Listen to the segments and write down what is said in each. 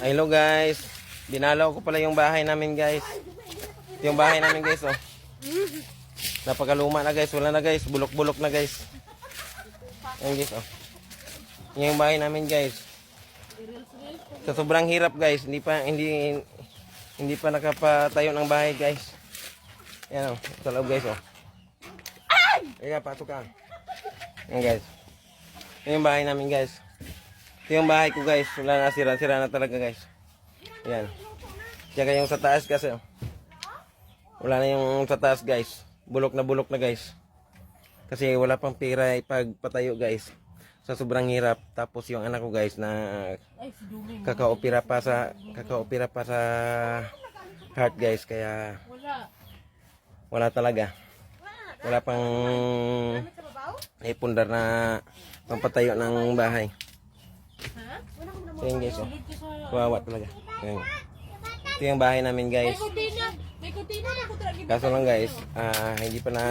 Hello guys. Binalaw ko pala yung bahay namin guys. Yung bahay namin guys oh. Napakaluma na guys. Wala na guys. Bulok-bulok na guys. Yan guys oh. Yan yung bahay namin guys. Sa sobrang hirap guys. Hindi pa hindi hindi pa nakapatayo ng bahay guys. Yan oh. Sa loob guys oh. Kaya pasok ka. Yan guys. Yan yung bahay namin guys. Ito yung bahay ko guys. Wala na sira-sira na talaga guys. Yan. Tsaka yung sa taas kasi. oh. Wala na yung sa taas guys. Bulok na bulok na guys. Kasi wala pang pera ipagpatayo guys. Sa sobrang hirap. Tapos yung anak ko guys na kakaopera pa sa kakaopera pa sa heart guys. Kaya Wala. talaga. Wala pang ipundar na pampatayo ng bahay. So yun guys, oh. Kawawa talaga. Ayan. Ito yung bahay namin guys. Kaso lang guys, ah, hindi pa na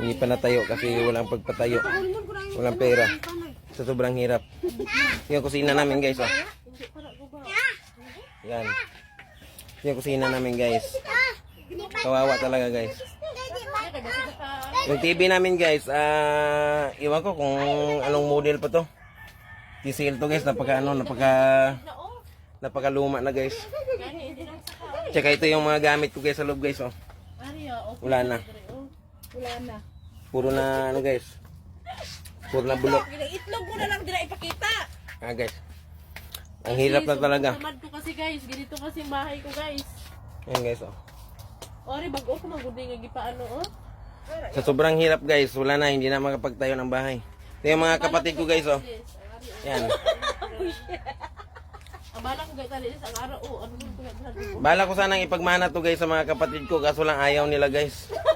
hindi pa natayo kasi walang pagpatayo. Walang pera. Sa sobrang hirap. Yung kusina namin guys, oh. Yan. Yung kusina namin guys. Kawawa talaga guys. Yung TV namin guys, ah, iwan ko kung anong model pa to. TCL to guys, napaka ano, napaka napakaluma na guys. Tsaka ito yung mga gamit ko guys sa loob guys, oh. Wala na. Wala na. Puro na ano guys. Puro na bulok. Itlog mo na lang dila ipakita. Ah guys. Ang hirap na talaga. Tamad ko kasi guys. Ganito kasi bahay ko guys. Yan guys, oh. Ori, bago ko magudi nga gipaano oh. Sa sobrang hirap guys, wala na, hindi na makapagtayo ng bahay. Ito yung mga kapatid ko guys, oh. Yan. Ang bala ko guys, alis ang araw oh. Ano ko guys? Bala ko sanang ipagmana to guys sa mga kapatid ko, kaso lang ayaw nila guys.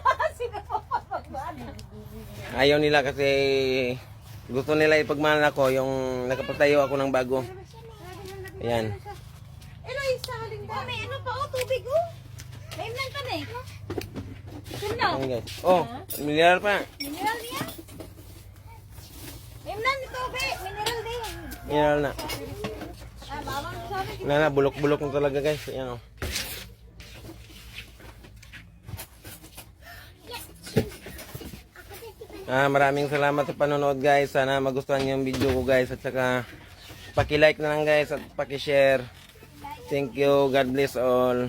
Ayaw nila kasi gusto nila ipagmana ko yung nakapatayo ako ng bago. Ayan. Ano yung sa haling ba? May ano pa oh, tubig oh. May imlan pa na eh. Ayan guys. Oh, mineral pa. Mineral niya? May imlan ni tubig. Mineral Mineral na. Wala na, bulok-bulok na talaga guys. Ayan oh. Ah, maraming salamat sa panonood guys. Sana magustuhan niyo yung video ko guys. At saka paki-like na lang guys at paki-share. Thank you. God bless all.